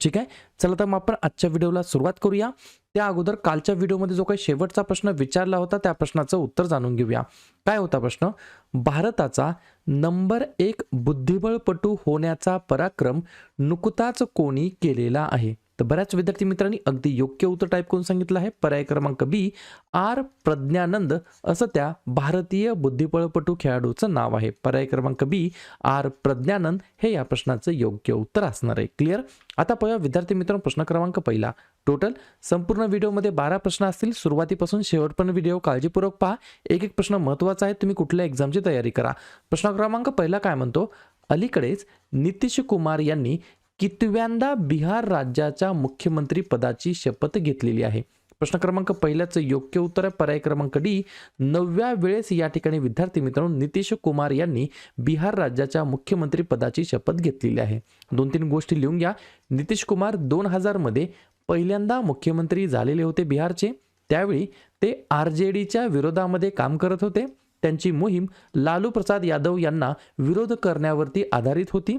ठीक आहे? चला तर मग आपण आजच्या व्हिडिओला सुरुवात करूया. त्या अगोदर कालच्या व्हिडिओमध्ये जो काही शेवटचा प्रश्न विचारला होता त्या प्रश्नाचं उत्तर जाणून घेऊया. काय होता प्रश्न? भारताचा नंबर एक बुद्धिबळपटू होण्याचा पराक्रम नुकताच कोणी केलेला आहे? तर बऱ्याच विद्यार्थी मित्रांनी अगदी योग्य उत्तर टाईप करून सांगितलं आहे. पर्याय क्रमांक बी आर प्रज्ञानंद असं त्या भारतीय बुद्धिबळपटू खेळाडूचं नाव आहे. पर्याय क्रमांक बी आर प्रज्ञानंद हे या प्रश्नाचं योग्य उत्तर असणार आहे. क्लिअर आता पाहूया विद्यार्थी मित्रांनो प्रश्न क्रमांक पहिला. टोटल संपूर्ण व्हिडिओमध्ये बारा प्रश्न असतील. सुरुवातीपासून शेवटपर्यंत व्हिडिओ काळजीपूर्वक पहा. एक एक प्रश्न महत्त्वाचा आहे. तुम्ही कुठल्या एक्झामची तयारी करा. प्रश्न क्रमांक पहिला काय म्हणतो? अलीकडेच नितीश कुमार यांनी कितव्यांदा बिहार राज्याच्या मुख्यमंत्री पदाची शपथ घेतलेली आहे? प्रश्न क्रमांक पहिल्याचं योग्य उत्तर आहे. पर्याय क्रमांक डी नवव्या वेळेस या ठिकाणी विद्यार्थी मित्रांनो नितीश कुमार यांनी बिहार राज्याच्या मुख्यमंत्री पदाची शपथ घेतलेली आहे. दोन तीन गोष्टी लिहून घ्या. नितीश कुमार दोन हजारमध्ये पहिल्यांदा मुख्यमंत्री झालेले होते बिहारचे. त्यावेळी ते आर जे डीच्या विरोधामध्ये काम करत होते. त्यांची मोहीम लालू प्रसाद यादव यांना विरोध करण्यावरती आधारित होती.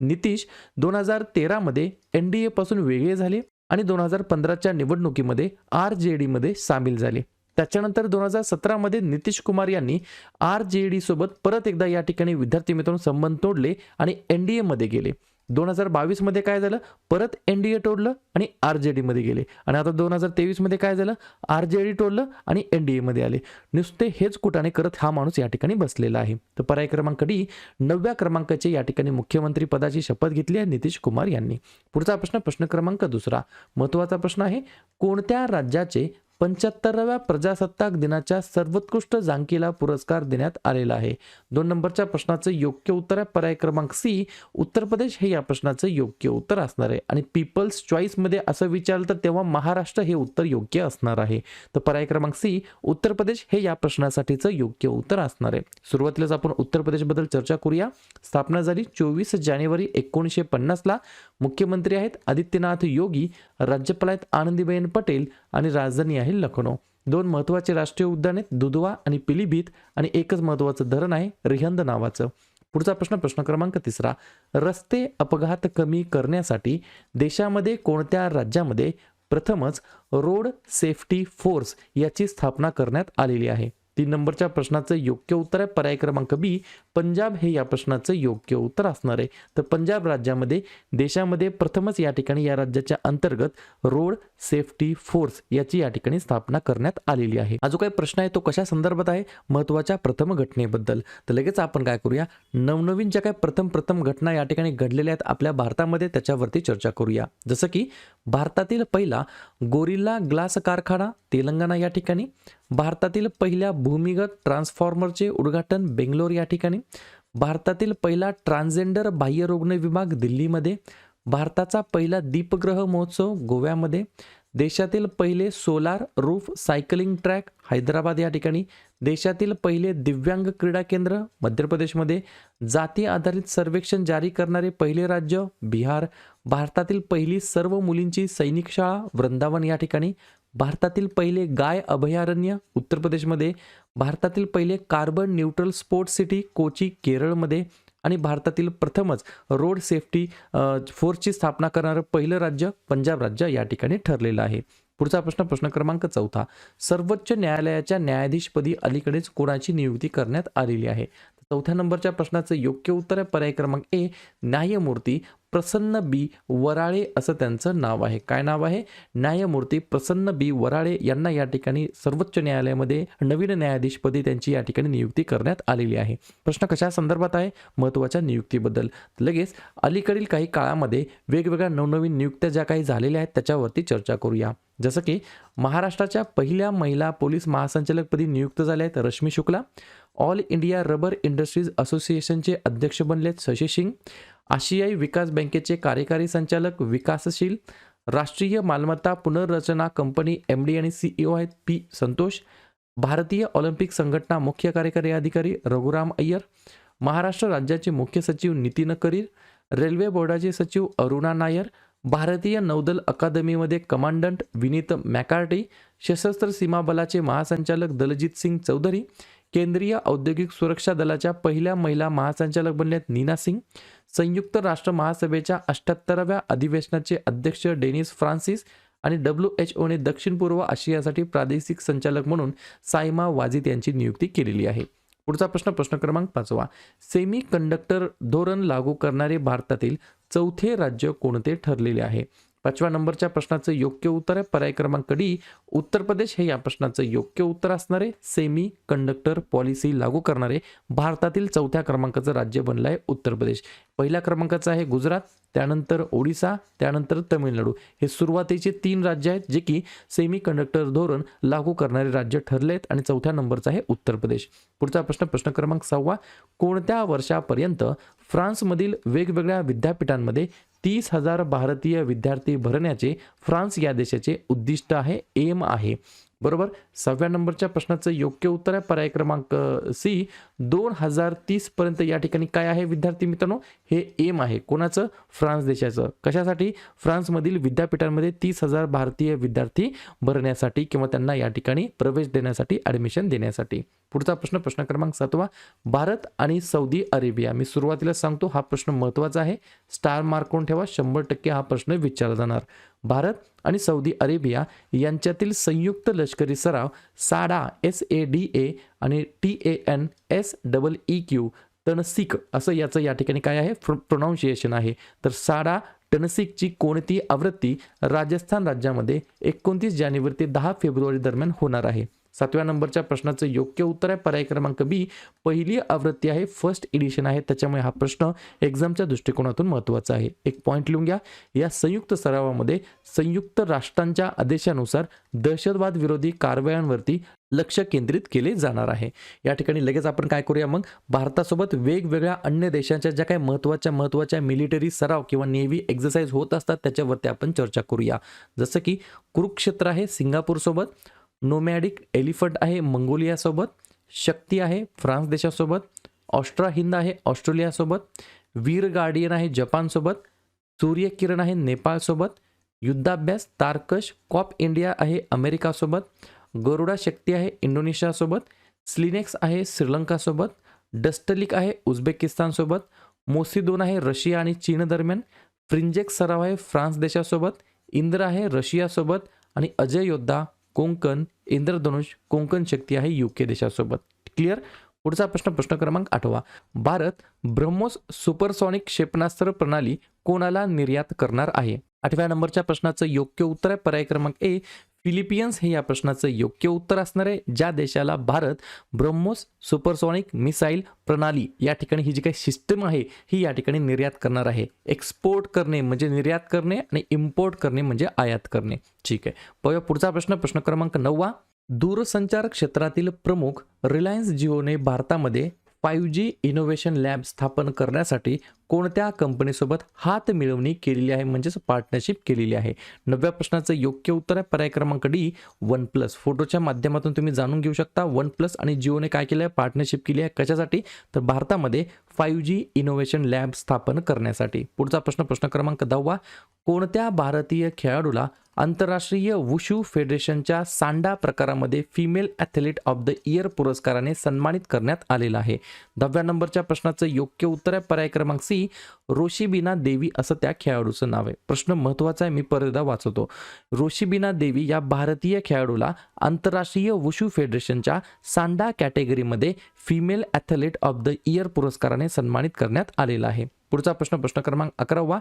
नितीश दोन हजार तेरामध्ये एन डी एपासून वेगळे झाले आणि दोन हजार पंधराच्या निवडणुकीमध्ये आर जे डीमध्ये सामील झाले. त्याच्यानंतर दोन हजार सतरामध्ये नितीश कुमार यांनी आर जे डी सोबत परत एकदा या ठिकाणी विद्यार्थी मित्रांनो संबंध तोडले आणि एन डी एमध्ये गेले. दोन हजार बावीसमध्ये काय झालं? परत एन डी ए तोडलं आणि आर जे डीमध्ये गेले. आणि आता दोन हजार तेवीसमध्ये काय झालं? आर जे डी तोडलं आणि एन डी एमध्ये आले. नुसते हेच कुटाने करत हा माणूस या ठिकाणी बसलेला आहे. तर पर्याय क्रमांक डी नवव्या क्रमांकाचे या ठिकाणी मुख्यमंत्री पदाची शपथ घेतली आहे नितीश कुमार यांनी. पुढचा प्रश्न प्रश्न क्रमांक दुसरा. महत्त्वाचा प्रश्न आहे कोणत्या राज्याचे पंच्याहत्तराव्या प्रजासत्ताक दिनाच्या सर्वोत्कृष्ट झांकीला पुरस्कार देण्यात आलेला आहे. दोन नंबरच्या प्रश्नाचं योग्य उत्तर आहे. पर्याय क्रमांक सी उत्तर प्रदेश हे या प्रश्नाचं योग्य उत्तर असणार आहे. आणि पीपल्स चॉईसमध्ये असं विचारलं तर तेव्हा महाराष्ट्र हे उत्तर योग्य असणार आहे. तर पर्याय क्रमांक सी उत्तर प्रदेश हे या प्रश्नासाठीचं योग्य उत्तर असणार आहे. सुरुवातीलाच आपण उत्तर प्रदेशबद्दल चर्चा करूया. स्थापना झाली चोवीस जानेवारी एकोणीसशे पन्नासला मुख्यमंत्री आहेत आदित्यनाथ योगी राज्यपाल आहेत आनंदीबेन पटेल आणि राजधानी आहे लखनौ. दोन महत्त्वाचे राष्ट्रीय उद्यान आहेत दुधवा आणि पिलीभीत आणि एकच महत्त्वाचं धरण आहे रिहंद नावाचं. पुढचा प्रश्न प्रश्न क्रमांक तिसरा. रस्ते अपघात कमी करण्यासाठी देशामध्ये कोणत्या राज्यामध्ये प्रथमच रोड सेफ्टी फोर्स याची स्थापना करण्यात आलेली आहे? तीन नंबरच्या प्रश्नाचं योग्य उत्तर आहे. पर्याय क्रमांक बी पंजाब हे या प्रश्नाचं योग्य उत्तर असणार आहे. तर पंजाब राज्यामध्ये देशामध्ये प्रथमच या ठिकाणी या राज्याच्या अंतर्गत रोड सेफ्टी फोर्स याची या ठिकाणी स्थापना करण्यात आलेली आहे. हा जो काही प्रश्न आहे तो कशा संदर्भात आहे? महत्त्वाच्या प्रथम घटनेबद्दल. तर लगेच आपण काय करूया? नवनवीन ज्या काही प्रथम प्रथम घटना या ठिकाणी घडलेल्या आहेत आपल्या भारतामध्ये त्याच्यावरती चर्चा करूया. जसं की भारतातील पहिला गोरिल्ला ग्लास कारखाना तेलंगणा या ठिकाणी भारतातील पहिल्या भूमिगत ट्रान्सफॉर्मरचे उद्घाटन बेंगलोर या ठिकाणी. भारतातील पहिला ट्रान्सजेंडर बाह्यरुग्ण विभाग दिल्लीमध्ये. भारताचा पहिला दीपग्रह महोत्सव गोव्यामध्ये. देशातील पहिले solar roof cycling track Hyderabad या ठिकाणी. देशातील पहिले दिव्यांग क्रीडा केंद्र मध्य प्रदेशमध्ये जाती आधारित सर्वेक्षण जारी करणारे पहिले राज्य बिहार. भारतातील पहिली सर्व मुलींची सैनिक शाळा वृंदावन या ठिकाणी. भारतातील पहिले गाय अभयारण्य उत्तर प्रदेशमध्ये भारतातील पहिले carbon neutral sports city Kochi केरळमध्ये आणि भारतातील प्रथमच रोड सेफ्टी फोर्सची स्थापना करणारं पहिलं राज्य पंजाब राज्य या ठिकाणी ठरलेलं आहे. पुढचा प्रश्न प्रश्न क्रमांक चौथा. सर्वोच्च न्यायालयाच्या न्यायाधीशपदी अलीकडेच कोणाची नियुक्ती करण्यात आलेली आहे? चौथ्या नंबरच्या प्रश्नाचं योग्य उत्तर आहे. पर्याय क्रमांक ए न्यायमूर्ती प्रसन्न बी वराळे असं त्यांचं नाव आहे. काय नाव आहे? न्यायमूर्ती प्रसन्न बी वराळे यांना या ठिकाणी सर्वोच्च न्यायालयामध्ये नवीन न्यायाधीशपदी त्यांची या ठिकाणी नियुक्ती करण्यात आलेली आहे. प्रश्न कशा संदर्भात आहे? महत्त्वाच्या नियुक्तीबद्दल. लगेच अलीकडील काही काळामध्ये वेगवेगळ्या नवनवीन नियुक्त्या ज्या काही झालेल्या आहेत त्याच्यावरती चर्चा करूया. जसं की महाराष्ट्राच्या पहिल्या महिला पोलीस महासंचालकपदी नियुक्त झाल्या आहेत Rashmi Shukla all India rubber industries असोसिएशनचे अध्यक्ष बनलेत शशी सिंग. आशियाई विकास बँकेचे कार्यकारी संचालक विकासशील. राष्ट्रीय मालमत्ता पुनर्रचना कंपनी एम डी आणि सीईओ आहेत पी संतोष. भारतीय ऑलिम्पिक संघटना मुख्य कार्यकारी अधिकारी रघुराम अय्यर. महाराष्ट्र राज्याचे मुख्य सचिव नितीन करीर. रेल्वे बोर्डाचे सचिव अरुणा नायर. भारतीय नौदल अकादमीमध्ये कमांडंट विनीत मॅकार्टी. सशस्त्र सीमा बलाचे महासंचालक दलजित सिंग चौधरी. केंद्रीय औद्योगिक सुरक्षा दलाच्या पहिल्या महिला महासंचालक बनल्यात नीना सिंग. संयुक्त राष्ट्र महासभेच्या अठ्ठ्याहत्तराव्या अधिवेशनाचे अध्यक्ष डेनिस फ्रान्सिस आणि डब्ल्यू एच ओने दक्षिण पूर्व आशियासाठी प्रादेशिक संचालक म्हणून सायमा वाजिद यांची नियुक्ती केलेली आहे. पुढचा प्रश्न प्रश्न क्रमांक पाचवा. सेमी कंडक्टर धोरण लागू करणारे भारतातील चौथे राज्य कोणते ठरलेले आहे? पाचव्या नंबरच्या प्रश्नाचं योग्य उत्तर आहे. पर्याय क्रमांक डी उत्तर प्रदेश हे या प्रश्नाचं योग्य उत्तर असणारे सेमी कंडक्टर पॉलिसी लागू करणारे भारतातील चौथ्या क्रमांकाचं राज्य बनलं आहे उत्तर प्रदेश. पहिल्या क्रमांकाचं आहे गुजरात त्यानंतर ओडिसा त्यानंतर तमिळनाडू. हे सुरुवातीचे तीन राज्य आहेत जे की सेमी कंडक्टर धोरण लागू करणारे राज्य ठरले आहेत आणि चौथ्या नंबरचं आहे उत्तर प्रदेश. पुढचा प्रश्न प्रश्न क्रमांक सहावा. कोणत्या वर्षापर्यंत फ्रान्समधील वेगवेगळ्या विद्यापीठांमध्ये तीस हजार भारतीय विद्यार्थी भरण्याचे फ्रान्स या देशाचे उद्दिष्ट आहे एम आहे. बरोबर? सहाव्या नंबरच्या प्रश्नाचं योग्य उत्तर आहे पर्याय क्रमांक सी. दोन हजार तीस पर्यंत या ठिकाणी काय आहे विद्यार्थी मित्रांनो? हे एम आहे. कोणाचं? फ्रान्स देशाचं. कशासाठी? फ्रान्समधील विद्यापीठांमध्ये तीस हजार भारतीय विद्यार्थी भरण्यासाठी किंवा त्यांना या ठिकाणी प्रवेश देण्यासाठी ॲडमिशन देण्यासाठी. पुढचा प्रश्न प्रश्न क्रमांक सातवा. भारत आणि सौदी अरेबिया. मी सुरुवातीला सांगतो हा प्रश्न महत्त्वाचा आहे. स्टार मार्क करून ठेवा? शंभर टक्के हा प्रश्न विचारला जाणार. भारत आणि सौदी अरेबिया यांच्यातील संयुक्त लष्करी सराव साडा एस ए डी ए आणि T A N S double E Q टनसिक असं याचं या ठिकाणी काय आहे? प्रोनाऊन्शिएशन आहे. तर साडा टनसिकची कोणती आवृत्ती राजस्थान राज्यामध्ये एकोणतीस जानेवारी ते दहा फेब्रुवारी दरम्यान होणार आहे? सातव्या नंबरच्या प्रश्नाचं योग्य उत्तर आहे. पर्याय क्रमांक बी पहिली आवृत्ती आहे फर्स्ट एडिशन आहे. त्याच्यामुळे हा प्रश्न एक्झामच्या दृष्टिकोनातून महत्त्वाचा आहे. एक पॉईंट लिहून घ्या. या संयुक्त सरावामध्ये संयुक्त राष्ट्रांच्या आदेशानुसार दहशतवाद विरोधी कारवायांवरती लक्ष केंद्रित केले जाणार आहे. या ठिकाणी लगेच आपण काय करूया मग? भारतासोबत वेगवेगळ्या अन्य देशांच्या ज्या काही महत्त्वाच्या महत्त्वाच्या मिलिटरी सराव किंवा नेव्ही एक्झरसाइज होत असतात त्याच्यावरती आपण चर्चा करूया. जसं की कुरुक्षेत्र आहे सिंगापूरसोबत. नोमॅडिक एलिफंट आहे मंगोलियासोबत. शक्ती आहे फ्रान्स देशासोबत. ऑस्ट्रा हिंद आहे ऑस्ट्रेलियासोबत. वीर गार्डियन आहे जपानसोबत. सूर्यकिरण आहे नेपाळसोबत. युद्धाभ्यास तारकश कॉप इंडिया आहे अमेरिकासोबत. गरुडा शक्ती आहे इंडोनेशियासोबत. स्लिनेक्स आहे श्रीलंकासोबत. डस्टलिक आहे उझबेकिस्तानसोबत. मोसिदोन आहे रशिया आणि चीन दरम्यान. फ्रिंजेक्स सराव आहे फ्रान्स देशासोबत. इंद्र आहे रशियासोबत. आणि अजय योद्धा कोंकण इंद्रधनुष कोंकण शक्ती आहे युके देशासोबत. क्लिअर पुढचा प्रश्न प्रश्न क्रमांक आठवा. भारत ब्रह्मोस सुपरसॉनिक क्षेपणास्त्र प्रणाली कोणाला निर्यात करणार आहे? आठव्या नंबरच्या प्रश्नाचं योग्य उत्तर आहे. पर्याय क्रमांक ए फिलिपियन्स हे या प्रश्नाचं योग्य उत्तर असणार आहे. ज्या देशाला भारत ब्रह्मोस सुपरसॉनिक मिसाईल प्रणाली या ठिकाणी ही जी काही सिस्टम आहे ही या ठिकाणी निर्यात करणार आहे. एक्सपोर्ट करणे म्हणजे निर्यात करणे आणि इम्पोर्ट करणे म्हणजे आयात करणे. ठीक आहे. पाहूया पुढचा प्रश्न. प्रश्न क्रमांक नववा. दूरसंचार क्षेत्रातील प्रमुख रिलायन्स जिओने भारतामध्ये फाईव्ह जी इनोव्हेशन लॅब स्थापन करण्यासाठी कोणत्या कंपनीसोबत हात मिळवणी केलेली आहे म्हणजेच पार्टनरशिप केलेली आहे? नवव्या प्रश्नाचं योग्य उत्तर आहे पर्याय क्रमांक डी वन प्लस फोटोच्या माध्यमातून तुम्ही जाणून घेऊ शकता वन प्लस आणि जिओने काय केलं आहे पार्टनरशिप केली आहे. कशासाठी? तर भारतामध्ये फाईव्ह जी इनोव्हेशन लॅब स्थापन करण्यासाठी. पुढचा प्रश्न प्रश्न क्रमांक दहावा. कोणत्या भारतीय खेळाडूला आंतरराष्ट्रीय वुशू फेडरेशनच्या सांडा प्रकारामध्ये female athlete of the year पुरस्काराने सन्मानित करण्यात आलेला आहे? दहाव्या नंबरच्या प्रश्नाचं योग्य उत्तर आहे पर्याय क्रमांक सी रोशिबिना देवी असं त्या खेळाडूचं नाव आहे. प्रश्न महत्त्वाचा आहे मी परदा वाचवतो. रोशिबिना देवी या भारतीय खेळाडूला आंतरराष्ट्रीय वुशू फेडरेशनच्या सांडा कॅटेगरीमध्ये female athlete of the year पुरस्काराने सन्मानित करण्यात आलेला आहे. पुढचा प्रश्न प्रश्न क्रमांक अकरावा.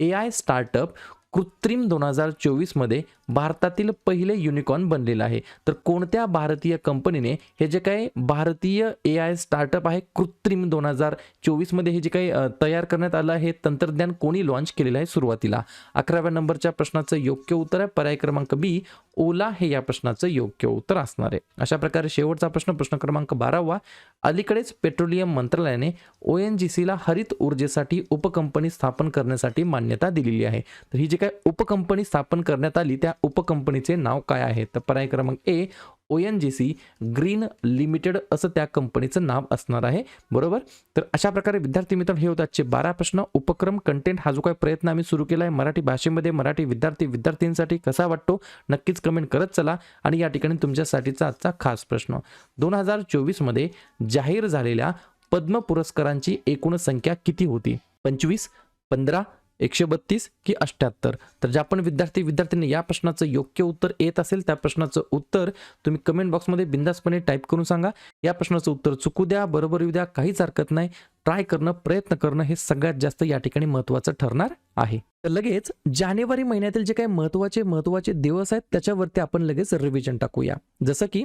ए आय स्टार्टअप कृत्रिम दोन हजार चोवीसमध्ये भारतातील पहिले युनिकॉर्न बनलेलं आहे. तर कोणत्या भारतीय कंपनीने हे जे काही भारतीय ए आय स्टार्टअप आहे कृत्रिम दोन हजार चोवीसमध्ये हे जे काही तयार करण्यात आलं आहे हे तंत्रज्ञान कोणी लॉन्च केलेलं आहे सुरुवातीला? अकराव्या नंबरच्या प्रश्नाचं योग्य उत्तर आहे. पर्याय क्रमांक बी ओला हे या प्रश्नाचं योग्य उत्तर असणार आहे. अशा प्रकारे शेवटचा प्रश्न प्रश्न क्रमांक बारावा. अलीकडेच पेट्रोलियम मंत्रालयाने ओ एन जी सीला हरित ऊर्जेसाठी उपकंपनी स्थापन करण्यासाठी मान्यता दिलेली आहे. तर ही जी काय उपकंपनी स्थापन करण्यात आली त्या उपकंपनीचे नाव काय आहे? तर पर्याय क्रमांक A O N G C green limited असं त्या कंपनीचं नाव असणार आहे. बरोबर? तर अशा प्रकारे विद्यार्थी मित्र हे होते आजचे बारा प्रश्न. उपक्रम कंटेंट हा जो काही प्रयत्न आम्ही सुरू केला आहे मराठी भाषेमध्ये मराठी विद्यार्थी विद्यार्थ्यांसाठी कसा वाटतो? नक्कीच कमेंट करत चला आणि या ठिकाणी तुमच्यासाठीचा आजचा खास प्रश्न. दोन हजार चोवीसमध्ये जाहीर झालेल्या पद्म पुरस्कारांची एकूण संख्या किती होती? पंचवीस पंधरा एकशे बत्तीस की अठ्ठ्याहत्तर? तर ज्या पण विद्यार्थी विद्यार्थ्यांनी या प्रश्नाचं योग्य उत्तर येत असेल त्या प्रश्नाचं उत्तर तुम्ही कमेंट बॉक्समध्ये बिंदासपणे टाईप करून सांगा. या प्रश्नाचं उत्तर चुकू द्या बरोबर येऊ द्या काहीच हरकत नाही. ट्राय करणं प्रयत्न करणं हे सगळ्यात जास्त या ठिकाणी महत्त्वाचं ठरणार आहे. तर लगेच जानेवारी महिन्यातील जे काही महत्त्वाचे महत्त्वाचे दिवस आहेत त्याच्यावरती आपण लगेच रिव्हिजन टाकूया. जसं की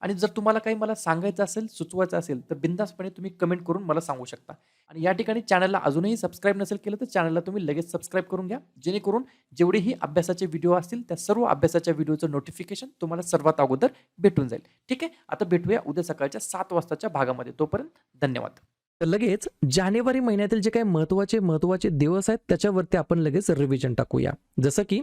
आणि जर तुम्हाला काही मला सांगायचं असेल सुचवायचं असेल तर बिंदासपणे तुम्ही कमेंट करून मला सांगू शकता. आणि या ठिकाणी चॅनलला अजूनही सबस्क्राईब नसेल केलं तर चॅनलला तुम्ही लगेच सबस्क्राईब करून घ्या. जेणेकरून जेवढेही अभ्यासाचे व्हिडिओ असतील त्या सर्व अभ्यासाच्या व्हिडिओचं नोटिफिकेशन तुम्हाला सर्वात अगोदर भेटून जाईल. ठीक आहे? आता भेटूया उद्या सकाळच्या सात वाजताच्या भागामध्ये. तोपर्यंत धन्यवाद. तर लगेच जानेवारी महिन्यातील जे काही महत्त्वाचे महत्त्वाचे दिवस आहेत त्याच्यावरती आपण लगेच रिव्हिजन टाकूया. जसं की